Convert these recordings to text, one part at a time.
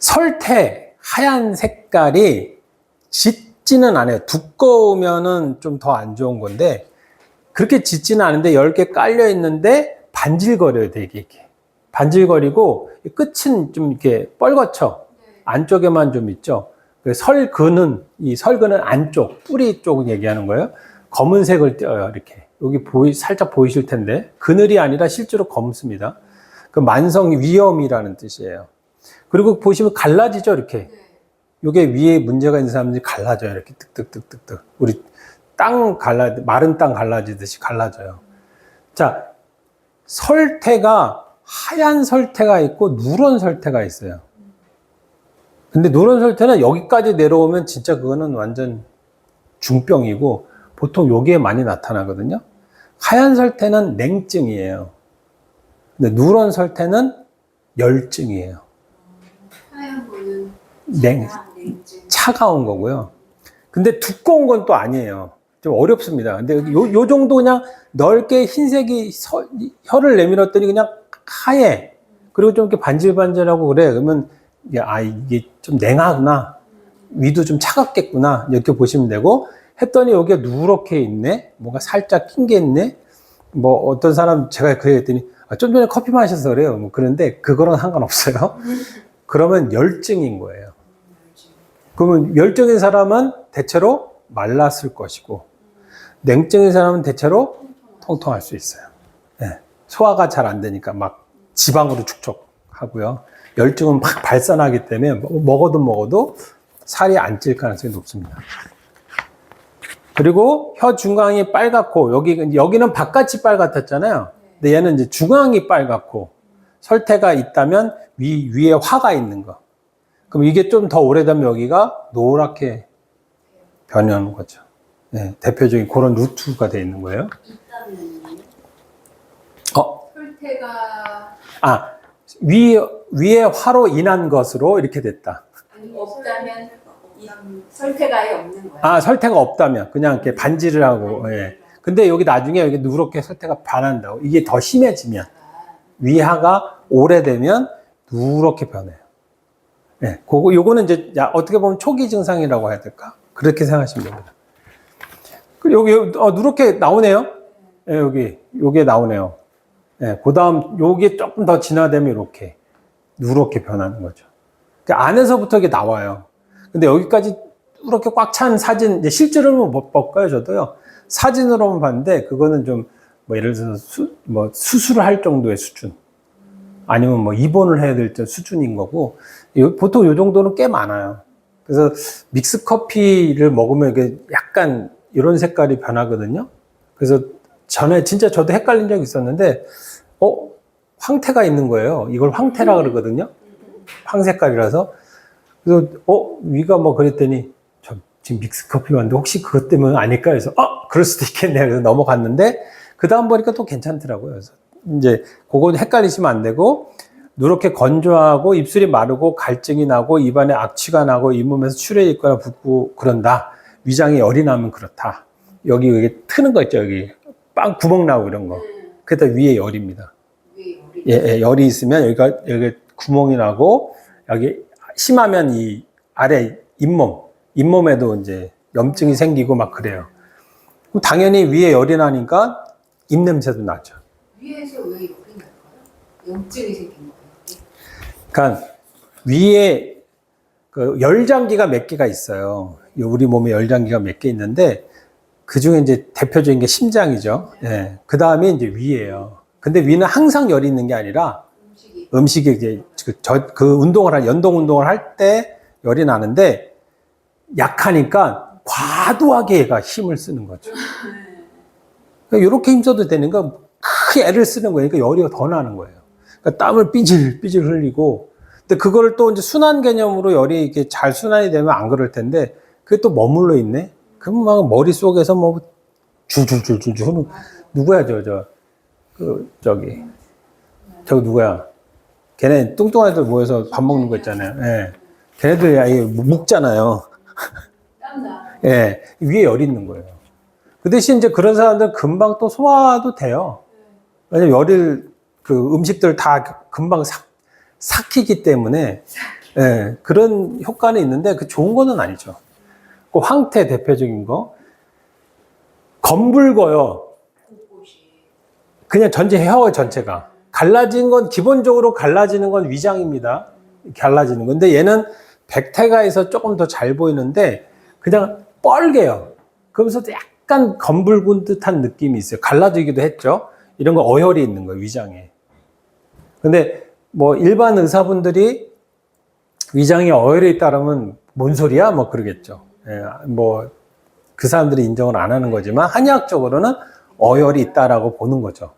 설태 하얀 색깔이 짙지는 않아요. 두꺼우면은 좀 더 안 좋은 건데 그렇게 짙지는 않은데 10개 깔려 있는데 반질거려요, 되게 이렇게. 반질거리고 끝은 좀 이렇게 뻘겋죠. 안쪽에만 좀 있죠. 그 설근은 이 설근은 안쪽 뿌리 쪽을 얘기하는 거예요. 검은색을 띄어요, 이렇게. 여기 보이 살짝 보이실 텐데 그늘이 아니라 실제로 검습니다. 그 만성 위염이라는 뜻이에요. 그리고 보시면 갈라지죠, 이렇게. 요게 위에 문제가 있는 사람들이 갈라져요. 이렇게 뜩뜩뜩뜩뜩. 우리 땅 갈라, 마른 땅 갈라지듯이 갈라져요. 자, 설태가 하얀 설태가 있고 누런 설태가 있어요. 근데 누런 설태는 여기까지 내려오면 진짜 그거는 완전 중병이고 보통 여기에 많이 나타나거든요. 하얀 설태는 냉증이에요. 근데 누런 설태는 열증이에요. 냉. 차가운 거고요. 근데 두꺼운 건 또 아니에요. 좀 어렵습니다. 근데 요, 요 정도 그냥 넓게 흰색이 서- 혀를 내밀었더니 그냥 하얘. 그리고 좀 이렇게 반질반질하고 그래. 그러면 아 이게 좀 냉하구나. 위도 좀 차갑겠구나. 이렇게 보시면 되고 했더니 여기가 누렇게 있네. 뭔가 살짝 낀 게 있네. 뭐 어떤 사람 제가 그 얘기했더니 아, 좀 전에 커피 마셔서 그래요. 뭐 그런데 그거랑 상관없어요. 그러면 열증인 거예요. 그러면 열정인 사람은 대체로 말랐을 것이고 냉증인 사람은 대체로 통통할 수 있어요. 예. 소화가 잘 안 되니까 막 지방으로 축적하고요. 열증은 막 발산하기 때문에 뭐- 먹어도 먹어도 살이 안 찔 가능성이 높습니다. 그리고 혀 중앙이 빨갛고 여기 여기는 바깥이 빨갛았잖아요. 근데 얘는 이제 중앙이 빨갛고 설태가 있다면 위 위에 화가 있는 거. 그럼 이게 좀 더 오래되면 여기가 노랗게 변하는 거죠. 네, 대표적인 그런 루트가 돼 있는 거예요. 어, 설태가 아, 위, 위에 화로 인한 것으로 이렇게 됐다. 아니 없다면 이 설태가 아예 없는 거야. 아, 설태가 없다면 그냥 이렇게 반지를 하고, 예. 근데 여기 나중에 여기 누렇게 설태가 변한다고. 이게 더 심해지면, 위하가 오래되면 누렇게 변해요. 예, 그거, 요거는 이제, 야, 어떻게 보면 초기 증상이라고 해야 될까? 그렇게 생각하시면 됩니다. 여기, 어, 누렇게 나오네요? 예, 여기, 요게 나오네요. 예, 그 다음, 요게 조금 더 진화되면 이렇게, 누렇게 변하는 거죠. 그 안에서부터 이게 나와요. 근데 여기까지 이렇게 꽉 찬 사진, 이제 실제로는 못 볼까요, 저도요? 사진으로만 봤는데, 그거는 좀, 뭐, 예를 들어서 수, 뭐, 수술을 할 정도의 수준. 아니면 뭐, 입원을 해야 될 수준인 거고, 요- 보통 요 정도는 꽤 많아요. 그래서 믹스 커피를 먹으면 이게 약간 이런 색깔이 변하거든요. 그래서 전에 진짜 저도 헷갈린 적이 있었는데, 어, 황태가 있는 거예요. 이걸 황태라 그러거든요. 황색깔이라서. 그래서 어 위가 뭐 그랬더니 저 지금 믹스 커피 왔는데 혹시 그것 때문 아닐까 해서 어 그럴 수도 있겠네 그래서 넘어갔는데 그 다음 보니까 또 괜찮더라고요 그래서 이제 그건 헷갈리시면 안 되고 누렇게 건조하고 입술이 마르고 갈증이 나고 입안에 악취가 나고 잇몸에서 출혈이 있거나 붓고 그런다. 위장에 열이 나면 그렇다. 여기 여기 트는 거 있죠 여기. 빵 구멍 나고 이런 거. 그게 다 위에 열입니다. 예, 예, 열이 있으면 여기가 여기 구멍이 나고 여기 심하면 이 아래 잇몸 잇몸에도 이제 염증이 생기고 막 그래요. 그럼 당연히 위에 열이 나니까 입 냄새도 나죠. 위에서 왜 열이 날까요? 염증이 생긴 거예요. 그러니까 위에 그 열장기가 몇 개가 있어요. 이 우리 몸에 열장기가 몇 개 있는데 그 중에 이제 대표적인 게 심장이죠. 예. 그 다음에 이제 위예요. 근데 위는 항상 열이 있는 게 아니라 음식이 음식이 이제 그, 저, 그 운동을 할, 연동 운동을 할 때 열이 나는데 약하니까 과도하게 얘가 힘을 쓰는 거죠. 그러니까 이렇게 힘써도 되는 거 크게 애를 쓰는 거니까 열이 더 나는 거예요. 그러니까 땀을 삐질삐질 흘리고 근데 그걸 또 이제 순환 개념으로 열이 이렇게 잘 순환이 되면 안 그럴 텐데 그게 또 머물러 있네? 그러면 막 머릿속에서 뭐 줄줄줄줄줄 누구야 저 저 그 저기 저거 누구야? 걔네 뚱뚱한 애들 모여서 밥 먹는 거 있잖아요. 예. 걔네들 아예 묵잖아요. 예. 위에 열이 있는 거예요. 그 대신 이제 그런 사람들 금방 또 소화도 돼요. 왜냐면 열을 그 음식들 다 금방 삭, 삭히기 때문에 예, 그런 효과는 있는데 그 좋은 거는 아니죠. 그 황태 대표적인 거 검붉어요. 그냥 전체 헤어 전체가 갈라진 건 기본적으로 갈라지는 건 위장입니다. 갈라지는 건데 얘는 백태가에서 조금 더 잘 보이는데 그냥 뻘개요. 그러면서 약간 검붉은 듯한 느낌이 있어요. 갈라지기도 했죠. 이런 거 어혈이 있는 거예요 위장에. 근데 뭐 일반 의사분들이 위장에 어혈이 있다라면 뭔 소리야? 뭐 그러겠죠. 예, 뭐 그 사람들이 인정을 안 하는 거지만 한의학적으로는 어혈이 있다라고 보는 거죠.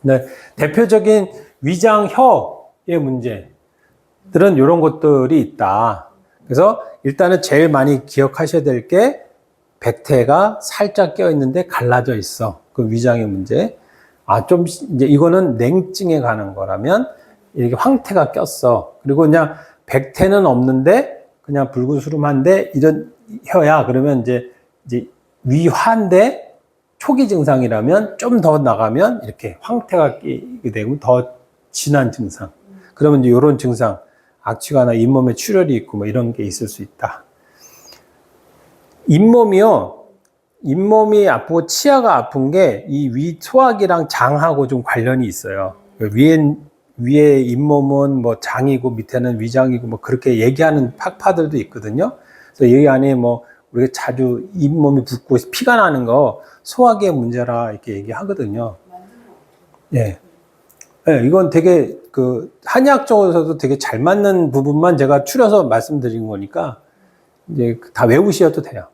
네, 대표적인 위장 혀의 문제들은 이런 것들이 있다. 그래서 일단은 제일 많이 기억하셔야 될 게 백태가 살짝 껴 있는데 갈라져 있어. 그 위장의 문제. 아, 좀 이제 이거는 냉증에 가는 거라면 이렇게 황태가 꼈어. 그리고 그냥 백태는 없는데 그냥 붉은수름한데 이런 혀야. 그러면 이제 이제 위화인데 초기 증상이라면 좀 더 나가면 이렇게 황태가 끼게 되면 더 진한 증상. 그러면 이제 이런 증상, 악취가나 잇몸에 출혈이 있고 뭐 이런 게 있을 수 있다. 잇몸이요. 잇몸이 아프고 치아가 아픈 게 이 위 소화기랑 장하고 좀 관련이 있어요. 위에 위에 잇몸은 뭐 장이고 밑에는 위장이고 뭐 그렇게 얘기하는 학파들도 있거든요. 그래서 여기 안에 뭐 우리가 자주 잇몸이 붓고 피가 나는 거 소화기의 문제라 이렇게 얘기하거든요. 예. 예, 이건 되게 그 한의학적으로서도 되게 잘 맞는 부분만 제가 추려서 말씀드린 거니까 이제 다 외우셔도 돼요.